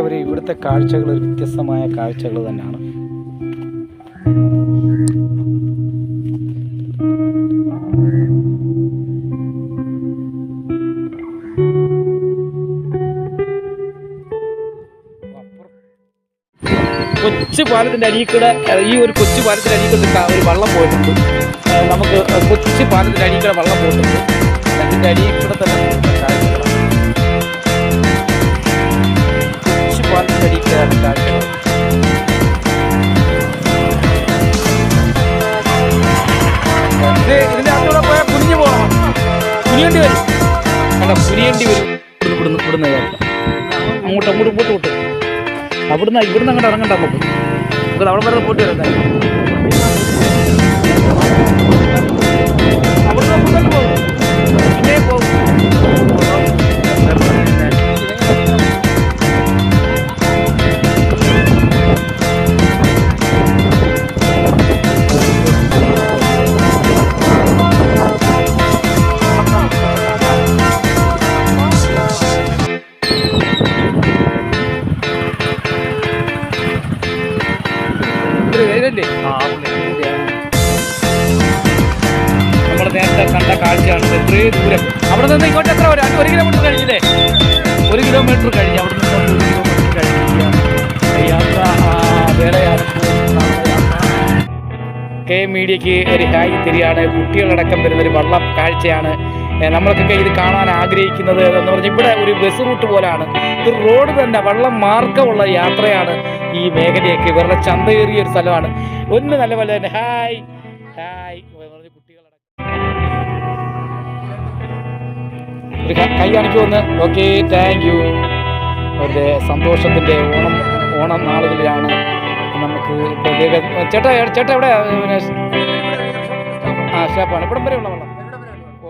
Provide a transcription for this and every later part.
ഒരു ഇവിടുത്തെ കാഴ്ചകൾ വ്യത്യസ്തമായ കാഴ്ചകൾ തന്നെയാണ്. കൊച്ചു പാലത്തിന്റെ അരിക്കടെ ഈ ഒരു കൊച്ചു പാലത്തിന്റെ അടിയിൽ കൂടെ ക- ഒരു വള്ളം പോയിട്ടുണ്ട്. നമുക്ക് കൊച്ചു പാലത്തിന്റെ അരിക്കടെ കൂടെ വള്ളം പോയിട്ടുണ്ട്. അതിന്റെ അരിക്കടെ തന്നെ പാലത്തിന്റെ അടിയിൽ കൂടെ കാഴ്ചകൾ ഇത് അകത്തൂടെ പോയാൽ കുനിഞ്ഞു പോകണം വരും. അല്ല കുനിയേണ്ടി വരും. ഇവിടുന്ന് ഇവിടുന്ന് അങ്ങോട്ട് അങ്ങോട്ട് പോട്ട് വിട്ട്. അവിടുന്ന് ഇവിടുന്ന് അങ്ങോട്ട് ഇറങ്ങണ്ട നമുക്ക്. നമുക്ക് അവിടെ വരെ പോട്ട് വരാം അവിടുന്ന് പോകും പിന്നെ പോകും കാഴ്ചയാണ് എത്രയും ദൂരം. അവിടെ നിന്ന് ഇങ്ങോട്ട് എത്ര ഒരു ഒരു കിലോമീറ്റർ കഴിഞ്ഞില്ലേ? ഒരു കിലോമീറ്റർ കഴിഞ്ഞ് അവിടെ നിന്ന് ഒരു കിലോമീറ്റർ കഴിഞ്ഞ യാത്ര. വേറെയാണ് കെ മീഡിയയ്ക്ക് ഒരു ഹായ് തിരിയാണ് കുട്ടികളടക്കം വരുന്ന ഒരു വള്ളം കാഴ്ചയാണ്. നമ്മൾക്കൊക്കെ ഇത് കാണാൻ ആഗ്രഹിക്കുന്നത് എന്ന് പറഞ്ഞാൽ ഇവിടെ ഒരു ബസ് റൂട്ട് പോലാണ്. ഇത് റോഡ് തന്നെ വള്ളം മാർഗമുള്ള യാത്രയാണ് ഈ മേഖലയൊക്കെ. ഇവരുടെ ചന്തയേറിയ ഒരു സ്ഥലമാണ്. ഒന്ന് നല്ല പോലെ തന്നെ ഹായ് ഹായ് കുട്ടികളടക്കം. ഒരു കൈ കാണിച്ചു വന്ന്. ഓക്കെ താങ്ക് യു അവരുടെ സന്തോഷത്തിന്റെ ഓണം ഓണം നാളുകളിലാണ് നമുക്ക് പ്രത്യേക ചേട്ടാ ചേട്ടാ എവിടെ പിന്നെ ആ ഷാപ്പാണ്. ഇവിടം വരെയുള്ള വെള്ളം.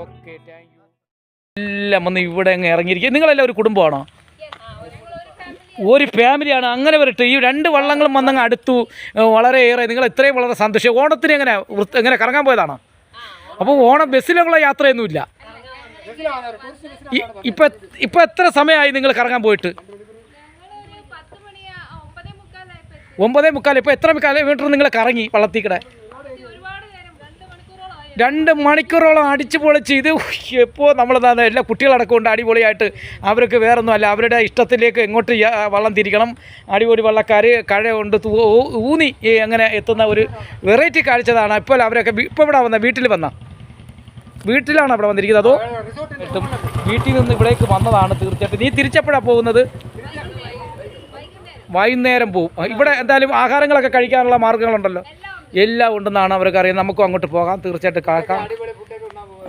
ഓക്കെ താങ്ക് യു എല്ലാം വന്ന് ഇവിടെ അങ്ങ് ഇറങ്ങിയിരിക്കുക നിങ്ങളെല്ലാം ഒരു കുടുംബമാണോ? ഒരു ഫാമിലിയാണ്. അങ്ങനെ വരട്ടെ. ഈ രണ്ട് വള്ളങ്ങളും വന്നങ്ങ് അടുത്തു. വളരെയേറെ നിങ്ങൾ ഇത്രയും വളരെ സന്തോഷം. ഓണത്തിന് എങ്ങനെ എങ്ങനെ കറങ്ങാൻ പോയതാണോ? അപ്പോൾ ഓണം ബസ്സിലുള്ള യാത്രയൊന്നുമില്ല. ഇപ്പൊ ഇപ്പൊ എത്ര സമയമായി നിങ്ങൾ കറങ്ങാൻ പോയിട്ട്? ഒമ്പതേ മുക്കാൽ. ഇപ്പോൾ എത്ര കിലോമീറ്റർ നിങ്ങൾ കറങ്ങി വള്ളത്തിക്കടെ. രണ്ട് മണിക്കൂറോളം അടിച്ചു പൊളിച്ച് ഇത് എപ്പോൾ നമ്മൾ എല്ലാ കുട്ടികളടക്കം ഉണ്ട് അടിപൊളിയായിട്ട്. അവർക്ക് വേറൊന്നും അല്ല അവരുടെ ഇഷ്ടത്തിലേക്ക് എങ്ങോട്ട് വള്ളം തിരിക്കണം. അടിപൊളി വള്ളക്കാർ കഴ കൊണ്ട് ഊന്നി അങ്ങനെ എത്തുന്ന ഒരു വെറൈറ്റി കാഴ്ചതാണ് ഇപ്പോൾ അവരൊക്കെ ഇപ്പോൾ ഇവിടെ വന്ന വീട്ടിൽ വന്ന. വീട്ടിലാണ് അവിടെ വന്നിരിക്കുന്നത്. അതോ വീട്ടിൽ നിന്ന് ഇവിടേക്ക് വന്നതാണ് തീർച്ചയായിട്ടും. നീ തിരിച്ചപ്പോഴാണ് പോകുന്നത്? വൈകുന്നേരം പോവും. ഇവിടെ എന്തായാലും ആഹാരങ്ങളൊക്കെ കഴിക്കാനുള്ള മാർഗങ്ങളുണ്ടല്ലോ എല്ലാം ഉണ്ടെന്നാണ് അവർക്ക് അറിയാം നമുക്കും അങ്ങോട്ട് പോകാം. തീർച്ചയായിട്ടും കാക്കാം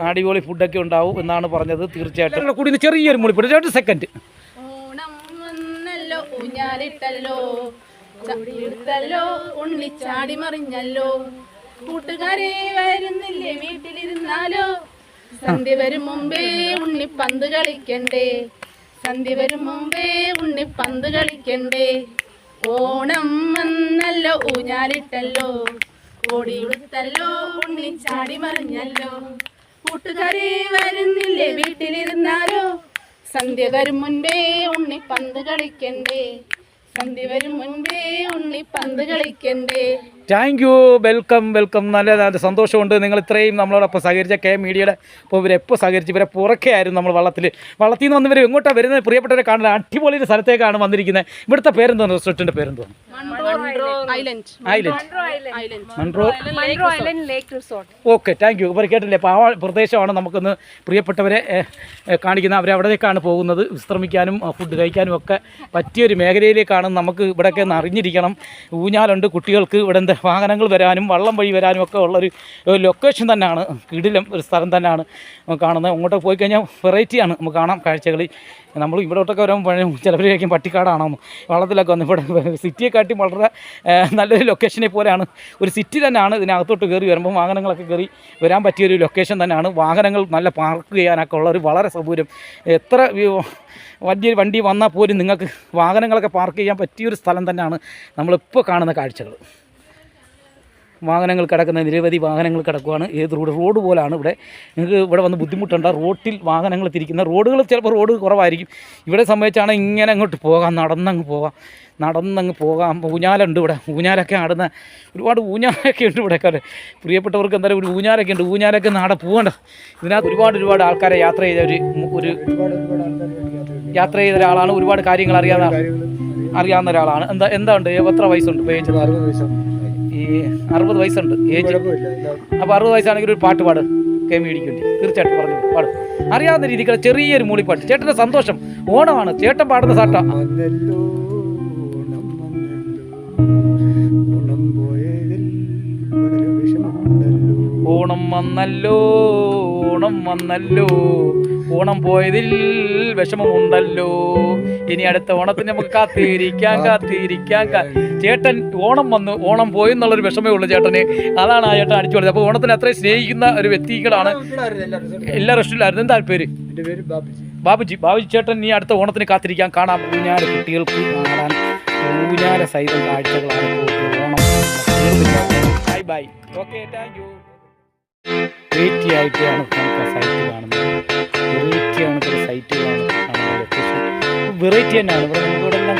അടിപൊളി ഫുഡൊക്കെ ഉണ്ടാവും എന്നാണ് പറഞ്ഞത്. തീർച്ചയായിട്ടും. കൂടി ചെറിയൊരു മുളിപ്പിട്ട് രണ്ട് സെക്കൻഡ് ഓണം വന്നല്ലോ ഊഞ്ഞാലിട്ടല്ലോ ഉണ്ണിച്ചാടി മറിഞ്ഞല്ലോ. കൂട്ടുകാരെ സന്ധ്യ വരും മുമ്പേ ഉണ്ണി പന്ത് കളിക്കണ്ടേ. സന്ധ്യ വരും മുമ്പേ ഉണ്ണി പന്ത് കളിക്കണ്ടേ. ഓണം വന്നല്ലോ ഊഞ്ഞാലിട്ടല്ലോ. ഓടിയുടുത്തല്ലോ ഉണ്ണി ചാടി മറിഞ്ഞല്ലോ. കൂട്ടുകാരി വരുന്നില്ലേ വീട്ടിലിരുന്നാലോ? സന്ധ്യ വരും മുൻപേ ഉണ്ണി പന്ത് കളിക്കണ്ടേ. സന്ധ്യ വരും മുൻപേ ഉണ്ണി പന്ത് കളിക്കണ്ടേ. താങ്ക് യു വെൽക്കം വെൽക്കം നല്ല നല്ല സന്തോഷമുണ്ട്. നിങ്ങൾ ഇത്രയും നമ്മളോടൊപ്പം സഹകരിച്ച കെ മീഡിയയുടെ ഇപ്പോൾ ഇവരെപ്പോൾ സഹകരിച്ച് ഇവരെ പുറക്കെയായിരുന്നു നമ്മൾ വള്ളത്തിൽ വള്ളത്തിൽ നിന്ന് വന്നവർ എങ്ങോട്ടാണ് വരുന്നത്? പ്രിയപ്പെട്ടവരെ കാണുന്നത് അടിപൊളി ഒരു സ്ഥലത്തേക്കാണ് വന്നിരിക്കുന്നത് ഇവിടുത്തെ പേരെന്തോന്ന്? റെസ്റ്റോറന്റിന്റെ പേരെന്തോന്ന്? Island island island Munroe island lake resort okay thank you ഇവർ കേട്ടില്ലേ? അപ്പോൾ ആ പ്രദേശമാണ് നമുക്കൊന്ന് പ്രിയപ്പെട്ടവരെ കാണിക്കുന്നത് അവർ അവിടേക്കാണ് പോകുന്നത്. വിശ്രമിക്കാനും ഫുഡ് കഴിക്കാനും ഒക്കെ പറ്റിയൊരു മേഖലയിലേക്കാണ് നമുക്ക് ഇവിടെയൊക്കെ ഒന്ന് അറിഞ്ഞിരിക്കണം. ഊഞ്ഞാലുണ്ട് കുട്ടികൾക്ക് ഇവിടെ എന്താ വാഹനങ്ങൾ വരാനും വള്ളം വഴി വരാനും ഒക്കെ ഉള്ളൊരു ലൊക്കേഷൻ തന്നെയാണ്. കിടിലം ഒരു സ്ഥലം തന്നെയാണ് കാണുന്നത്. അങ്ങോട്ട് പോയി കഴിഞ്ഞാൽ വെറൈറ്റിയാണ് നമുക്ക് കാണാം കാഴ്ചകൾ നമ്മൾ ഇവിടോട്ടൊക്കെ വരുമ്പോൾ ചിലവരേക്കും പട്ടിക്കാടാണോ. വള്ളത്തിലൊക്കെ വന്ന് ഇവിടെ സിറ്റിയെ കാട്ടി വളരെ നല്ലൊരു ലൊക്കേഷനെ പോലെയാണ്. ഒരു സിറ്റി തന്നെയാണ് ഇതിനകത്തോട്ട് കയറി വരുമ്പോൾ വാഹനങ്ങളൊക്കെ കയറി വരാൻ പറ്റിയൊരു ലൊക്കേഷൻ തന്നെയാണ്. വാഹനങ്ങൾ നല്ല പാർക്ക് ചെയ്യാനൊക്കെ ഉള്ള ഒരു വളരെ സൗകര്യം. എത്ര വലിയൊരു വലിയ വണ്ടി വന്നാൽ പോലും നിങ്ങൾക്ക് വാഹനങ്ങളൊക്കെ പാർക്ക് ചെയ്യാൻ പറ്റിയൊരു സ്ഥലം തന്നെയാണ് നമ്മളിപ്പോൾ കാണുന്ന കാഴ്ചകൾ വാഹനങ്ങൾ കിടക്കുന്ന നിരവധി വാഹനങ്ങൾ കിടക്കുവാണ്. ഏത് റോഡ് റോഡ് പോലാണ് ഇവിടെ. നിങ്ങൾക്ക് ഇവിടെ വന്ന് ബുദ്ധിമുട്ടുണ്ട്. റോട്ടിൽ വാഹനങ്ങൾ തിരിക്കുന്ന റോഡുകൾ ചിലപ്പോൾ റോഡ് കുറവായിരിക്കും. ഇവിടെ സംബന്ധിച്ചാണ് ഇങ്ങനെ അങ്ങോട്ട് പോകാം നടന്നങ്ങ് പോകാം നടന്നങ്ങ് പോകാം. ഊഞ്ഞാലുണ്ട് ഇവിടെ. ഊഞ്ഞാലൊക്കെ ആടുന്ന ഒരുപാട് ഊഞ്ഞാലൊക്കെ ഉണ്ട് ഇവിടെ. കാലം പ്രിയപ്പെട്ടവർക്ക് എന്തായാലും ഒരു ഊഞ്ഞാലൊക്കെ ഉണ്ട്. ഊഞ്ഞാലൊക്കെ നാടെ പോകണ്ട. ഇതിനകത്ത് ഒരുപാട് ഒരുപാട് ആൾക്കാരെ യാത്ര ചെയ്ത ഒരു ഒരു യാത്ര ചെയ്ത ഒരാളാണ്. ഒരുപാട് കാര്യങ്ങൾ അറിയാവുന്ന അറിയാവുന്ന ഒരാളാണ്. എന്താ എന്താ ഉണ്ട്? എത്ര വയസ്സുണ്ട്? പേജ് അറുപത് വയസ്സ് ഈ അറുപത് വയസ്സുണ്ട് ഏജ്. അപ്പോൾ അറുപത് വയസ്സാണെങ്കിൽ ഒരു പാട്ട് പാട്. കെ മേടിക്കുന്നുണ്ട് തീർച്ചയായിട്ടും പറഞ്ഞു. പാട്. അറിയാവുന്ന രീതിക്കുള്ള ചെറിയൊരു മൂളിപ്പാട്ട്. ചേട്ടന്റെ സന്തോഷം. ഓണമാണ്. ചേട്ടൻ പാടുന്ന സാട്ട ഓണം വന്നല്ലോ ഓണം വന്നല്ലോ. ഓണം പോയതിൽ വിഷമമുണ്ടല്ലോ. ഇനി അടുത്ത ഓണത്തിന് നമുക്ക് കാത്തിരിക്കാം കാത്തിരിക്കാം ചേട്ടൻ ഓണം വന്ന് ഓണം പോയി എന്നുള്ളൊരു വിഷമേ ഉള്ളൂ ചേട്ടന്. അതാണ് ആ ചേട്ടൻ അടിച്ചു പറഞ്ഞത് അപ്പോൾ ഓണത്തിന് അത്രയും സ്നേഹിക്കുന്ന ഒരു വ്യക്തികളാണ് എല്ലാ റെസ്റ്റിലായിരുന്നു എന്താ പേര്? ബാബുജി. ബാബുജി. ചേട്ടൻ നീ അടുത്ത ഓണത്തിന് കാത്തിരിക്കാൻ കാണാം. ഊഞ്ഞാൽ കുട്ടികൾക്ക് കാണാൻ ഊഞ്ഞാല സൈതം കാഴ്ചകളാണ്. Onam bye bye. Okay thank you. Variety ആയിട്ടാണ് നമുക്ക് സൈറ്റ് കാണുന്നത്. Vete a